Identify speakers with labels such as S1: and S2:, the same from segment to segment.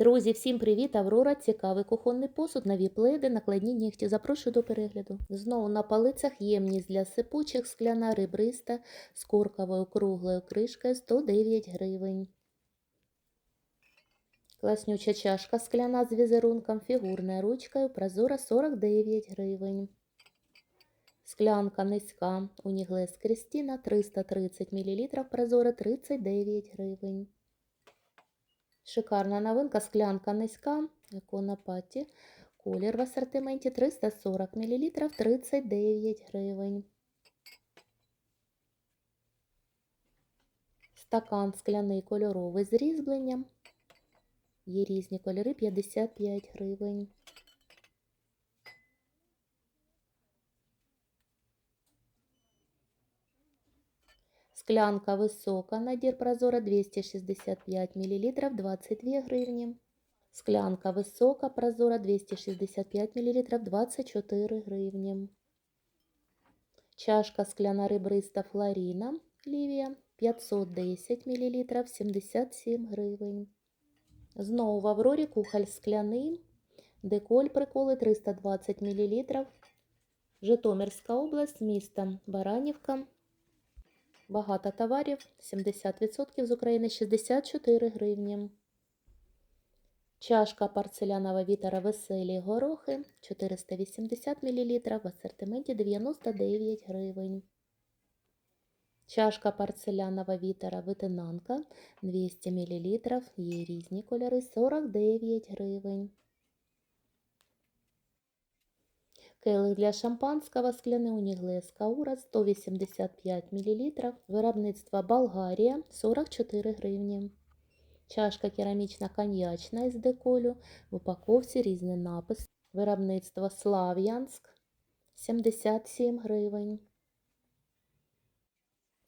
S1: Друзі, всім привіт! Аврора, цікавий кухонний посуд, нові пледи, накладні нігті. Запрошую до перегляду. Знову на полицях ємність для сипучих, скляна ребриста з корковою круглою кришкою 109 гривень. Класнюча чашка скляна з візерунком, фігурною ручкою, прозора 49 гривень. Склянка низька, уніглес Крістіна 330 мл, прозора 39 гривень. Шикарна новинка, склянка низька, ікона паті. Колір в асортименті 340 мл, 39 гривень. Стакан скляний кольоровий з різьбленням. Є різні кольори 55 гривень. Склянка висока, надір прозора 265 мл, 22 гривні. Склянка висока, прозора 265 мл, 24 гривні. Чашка скляна ребриста Флоріна Лівія 510 мл, 77 гривень. Знову в Аврорі кухоль скляний, деколь приколи 320 мл. Житомирська область, місто Баранівка. Багато товарів, 70% з України 64 гривні. Чашка порцелянова вітера веселі горохи 480 мл, в асортименті 99 гривень. Чашка порцелянова вітера витинанка 200 мл, є різні кольори 49 гривень. Келих для шампанського скляний уніглес Каура 185 мл. Виробництво Болгарія 44 гривні. Чашка керамічна коньячна із деколю. В упаковці різний напис. Виробництво Слав'янськ 77 гривень.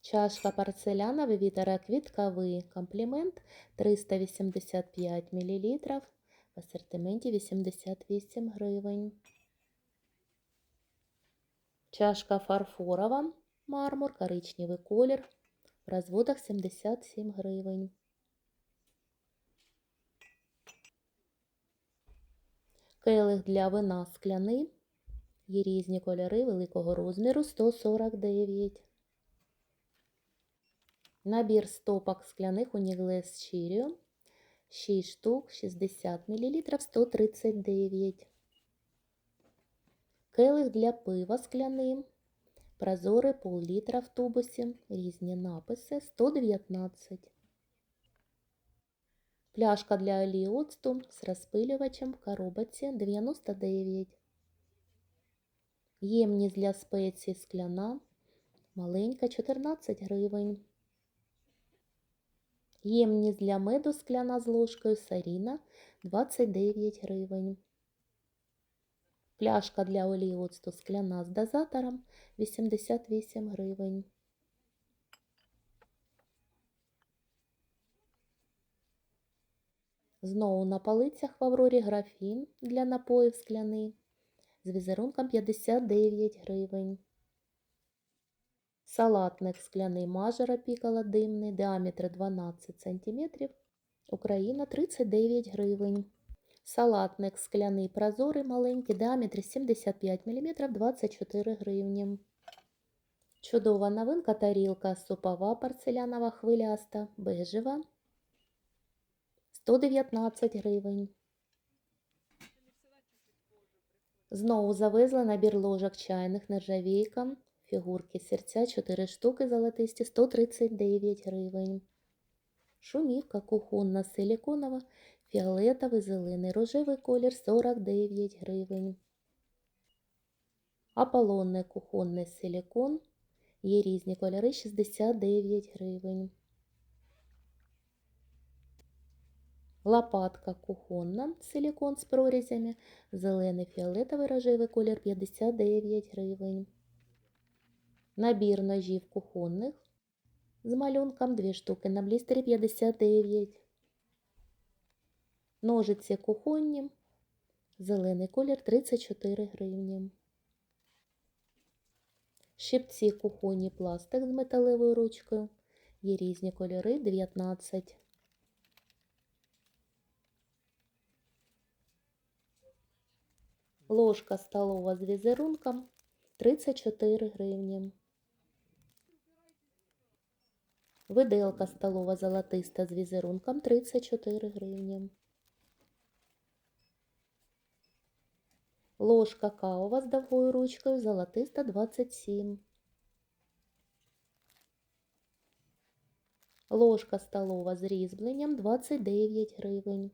S1: Чашка порцеляновий вітера квітковий комплімент 385 мл. В асортименті 88 гривень. Чашка фарфорова, мармур, коричневий колір. В розводах 77 гривень. Келих для вина скляний. Є різні кольори великого розміру 149. Набір стопок скляних уніглес Чіріо. 6 штук, 60 мл, 139. Келих для пива скляний. Прозорий пол-літра в тубусі. Різні написи 119. Пляшка для олії оцту з розпилювачем в коробці 99. Ємність для спецій скляна. Маленька 14 гривень. Ємність для меду скляна з ложкою Саріна 29 гривень. Пляшка для олії оцту скляна з дозатором 88 гривень. Знову на полицях в Аврорі графін для напоїв скляний з візерунком 59 гривень. Салатник скляний мажора пікала димний, діаметр 12 см, Україна 39 гривень. Салатник скляний прозорий маленький, діаметр 75 мм 24 гривні. Чудова новинка тарілка супова порцелянова хвиляста, бежева 119 гривень. Знову завезла набір ложок чайних нержавійка, фігурки серця 4 штуки золотисті 139 гривень. Шумівка кухонна силіконова Фіолетовий, зелений, рожевий колір 49 гривень. Аполлонний кухонний силікон. Є різні кольори 69 гривень. Лопатка кухонна, силікон з прорізями. Зелений, фіолетовий, рожевий колір 59 гривень. Набір ножів кухонних з малюнком 2 штуки на блістері 59 Ножиці кухонні, зелений колір 34 гривні. Щипці кухонні пластик з металевою ручкою. Є різні кольори 19. Ложка столова з візерунком 34 гривні. Виделка столова золотиста з візерунком 34 гривні. Ложка кавова з довгою ручкою золотиста 27. Ложка столова з різьбленням 29 гривень.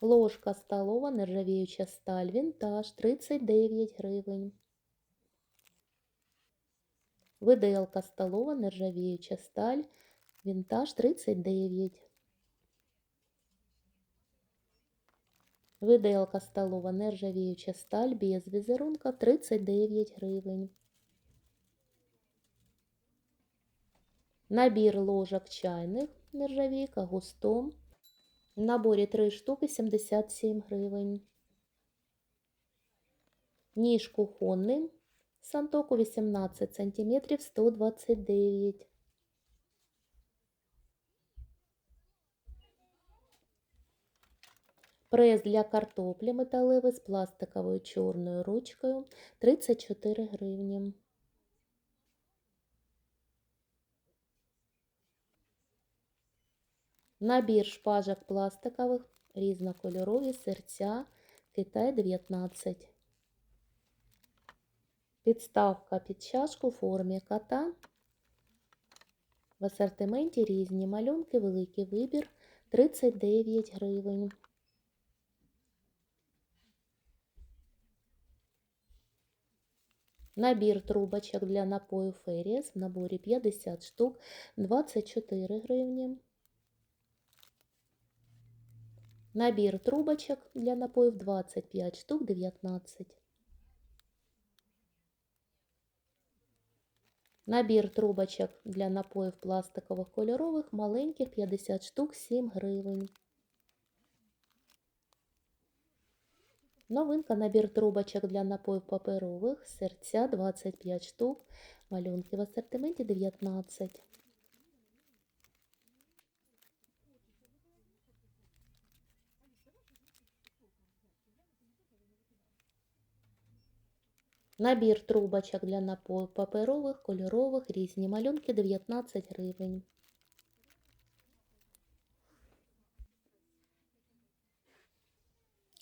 S1: Ложка столова нержавіюча сталь вінтаж 39 гривень. Виделка столова нержавіюча сталь вінтаж 39. Виделка столова нержавіюча сталь без візерунка 39 гривень. Набір ложок чайних нержавійка густом. В наборі 3 штуки 77 гривень. Ніж кухонний Сантоку 18 см 129. Прес для картоплі металевий з пластиковою чорною ручкою 34 гривні. Набір шпажок пластикових різнокольорові серця Китай 19. Підставка під чашку у формі кота. В асортименті різні малюнки, великий вибір 39 гривень. Набір трубочок для напою Феріс в наборі 50 штук 24 гривні. Набір трубочок для напоїв 25 штук 19. Набір трубочок для напоїв пластикових кольорових маленьких 50 штук 7 гривень. Новинка набір трубочок для напоїв паперових серця 25 штук. Малюнки в асортименті 19. Набір трубочок для напою паперових, кольорових, різні малюнки 19 гривень.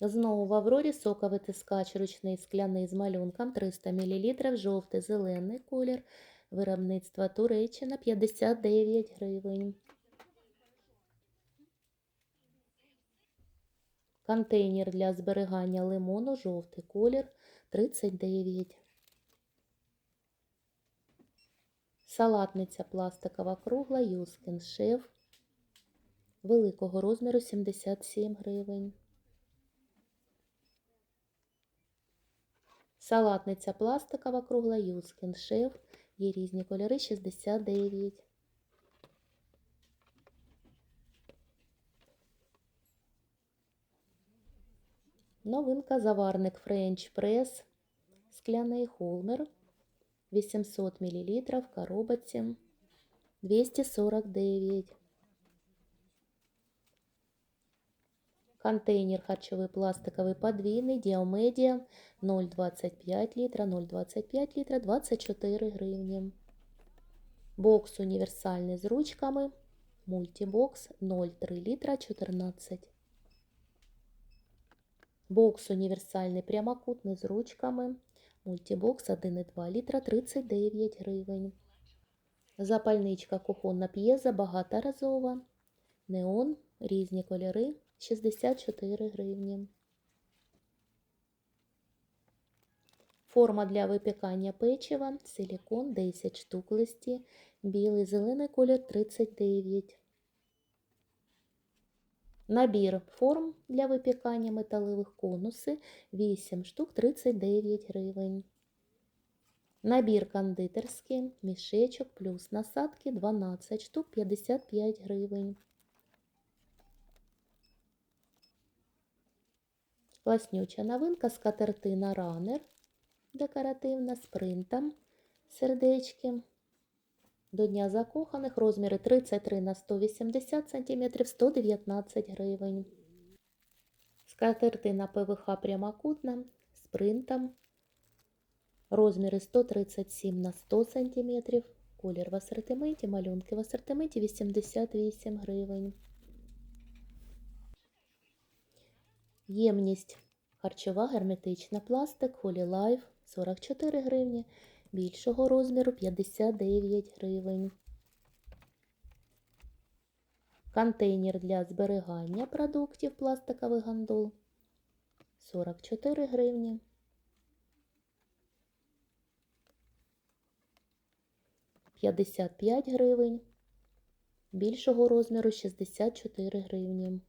S1: Знову в Аврорі соковитискач ручний скляний з малюнком 300 мл, жовтий, зелений колір. Виробництва Туреччина 59 гривень. Контейнер для зберігання лимону, жовтий колір 39. Салатниця пластикова кругла Юскін шеф великого розміру 77 гривень. Салатниця пластикова кругла Юскін шеф. Є різні кольори 69. Новинка заварник Френч Прес. Скляний холмер. 800 мл в коробці. 249. Контейнер харчовий пластиковий подвійний, Діомедіа 0,25 літра, 0,25 літра, 24 гривні. Бокс універсальний з ручками, мультибокс 0,3 літра, 14. Бокс універсальний прямокутний з ручками, мультибокс 1,2 літра, 39 гривень. Запальничка кухонна п'єза багаторазова, неон, різні кольори. 64 гривні. Форма для випікання печива, силікон 10 штук листі, білий зелений колір 39. Набір форм для випікання металевих конуси 8 штук 39 гривень. Набір кондитерський, мішечок плюс насадки 12 штук 55 гривень. Класнюча новинка скатертина ранер декоративна з принтом сердечки. До Дня закоханих розміри 33 на 180 см 119 гривень. Скатертина ПВХ прямокутна з принтом. Розміри 137 на 100 см. Колір в асортименті, малюнки в асортименті 88 гривень. Ємність харчова герметична пластик Holy Life 44 гривні. Більшого розміру 59 гривень. Контейнер для зберігання продуктів пластиковий гандул 44 гривні. П'ятдесят п'ять гривень. Більшого розміру 64 гривні.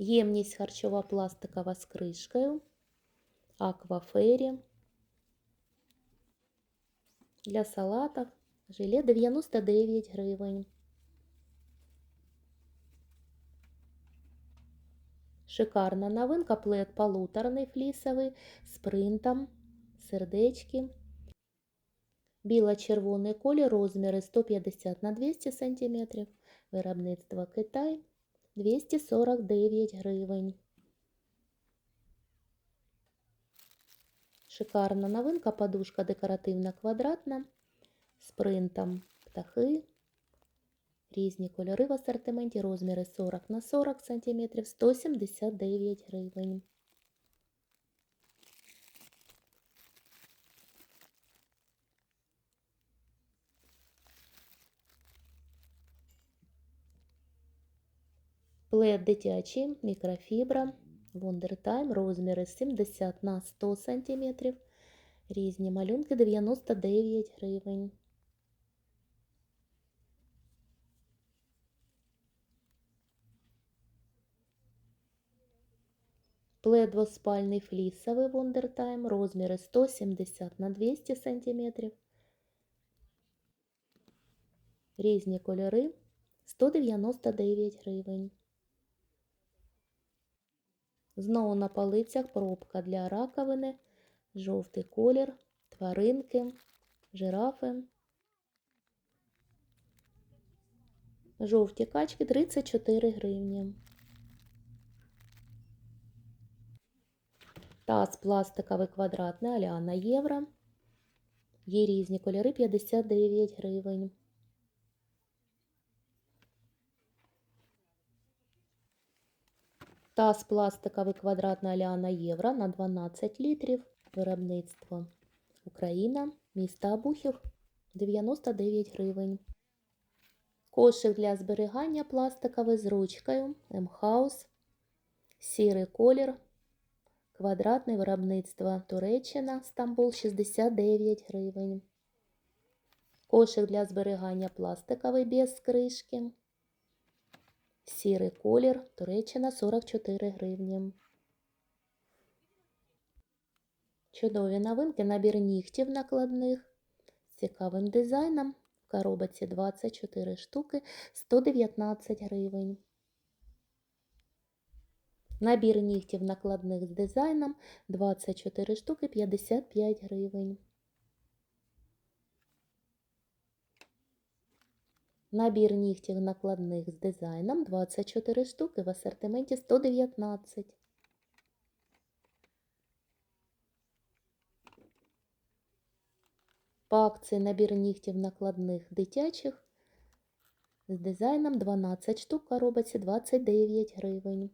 S1: Ємність харчова пластикова з кришкою. Аквафері. Для салатів. Желе 99 гривень. Шикарна новинка. Плед полуторний флісовий з принтом. Сердечки. Біло-червоний колір, розміри 150 на 200 см. Виробництво Китай. 249 гривень. Шикарна новинка, подушка декоративна квадратна з принтом птахи. Різні кольори в асортименті, розміри 40 на 40 см, 179 гривень. Плед дитячий, мікрофібра, Wondertime, розміри 70 на 100 см. Різні малюнки 99 гривень. Плед двоспальний флісовий Wondertime, розміри 170 на 200 см. Різні кольори 199 гривень. Знову на полицях пробка для раковини, жовтий колір, тваринки, жирафи. Жовті качки 34 гривні. Таз пластиковий квадратний Аляна євро. Є різні кольори 59 гривень. Таз пластиковий квадратна Аліана Євро на 12 літрів. Виробництво Україна, місто Обухів 99 гривень. Кошик для зберігання пластиковий з ручкою М-Хаус. Сірий колір. Квадратне виробництво Туреччина, Стамбул 69 гривень. Кошик для зберігання пластиковий без кришки. Сірий колір, Туреччина 44 гривні. Чудові новинки, набір нігтів накладних з цікавим дизайном. В коробці 24 штуки 119 гривень. Набір нігтів накладних з дизайном 24 штуки 55 гривень. Набір нігтів накладних з дизайном 24 штуки в асортименті 119. По акції набір нігтів накладних дитячих з дизайном 12 штук коробиці коробці 29 гривень.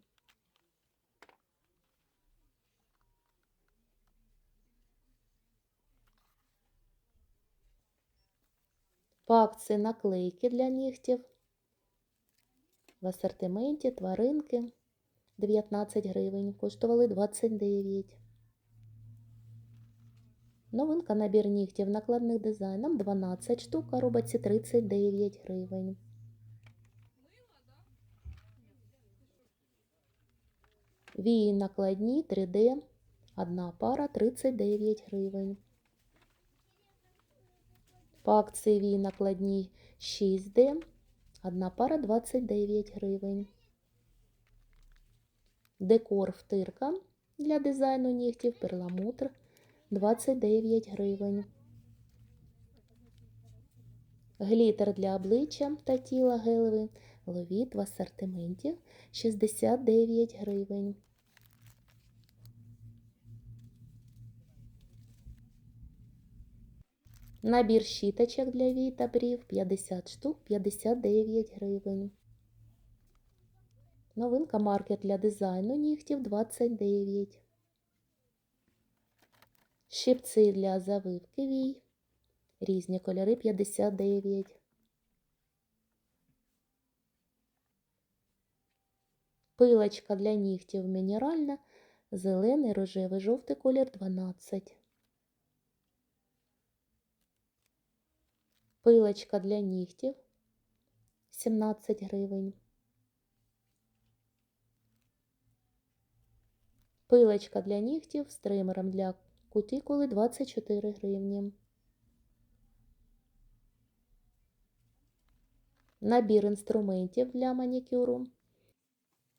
S1: Акції наклейки для нігтів. В асортименті тваринки 19 гривень, коштували 29. Новинка набір нігтів накладних дизайном 12 штук, а робиться 39 гривень. Вії накладні 3D, одна пара 39 гривень. По акції вії накладні 6D, Одна пара 29 гривень. Декор втирка для дизайну нігтів перламутр 29 гривень. Глітер для обличчя та тіла гелевий ловіт в асортименті 69 гривень. Набір щіточок для вій та брів 50 штук 59 гривень. Новинка маркет для дизайну нігтів 29. Щипці для завивки вій. Різні кольори 59. Пилочка для нігтів мінеральна. Зелений, рожевий, жовтий колір 12. Пилочка для нігтів 17 гривень. Пилочка для нігтів з тримером для кутикули 24 гривні. Набір інструментів для манікюру.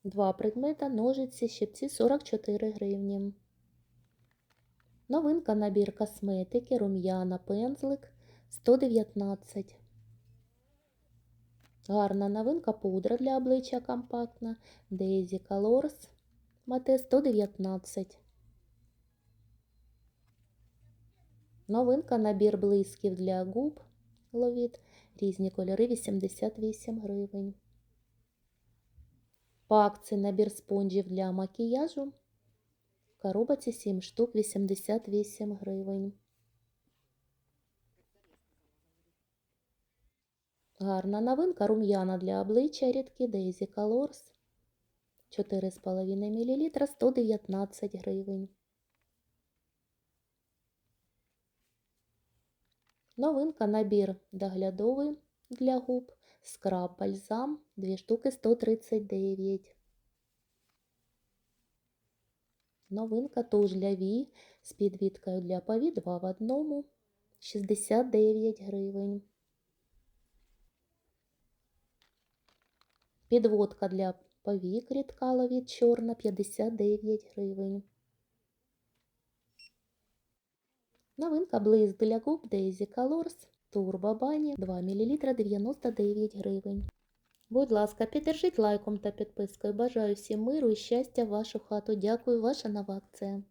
S1: Два предмета, ножиці, щипці 44 гривні. Новинка набір косметики, рум'яна, пензлик 119. Гарна новинка пудра для обличчя компактна. Daisy Colors Мате 119. Новинка набір блисків для губ ловіт. Різні кольори 88 гривень. По акції набір спонжів для макіяжу. В коробці 7 штук 88 гривень. Гарна новинка рум'яна для обличчя рідкі Daisy Colors 4,5 мл 119 гривень. Новинка набір доглядовий для губ. Скраб бальзам 2 штуки 139. Новинка туш для вій з підвіткою для пові 2 в одному 69 гривень. Підводка для повік рідка ловіт чорна 59 гривень. Новинка блиск для губ Daisy Colors Turbo Bunny 2 мл 99 гривень. Будь ласка, піддержіть лайком та підпискою. Бажаю всім миру і щастя в вашу хату. Дякую, ваша нова акція.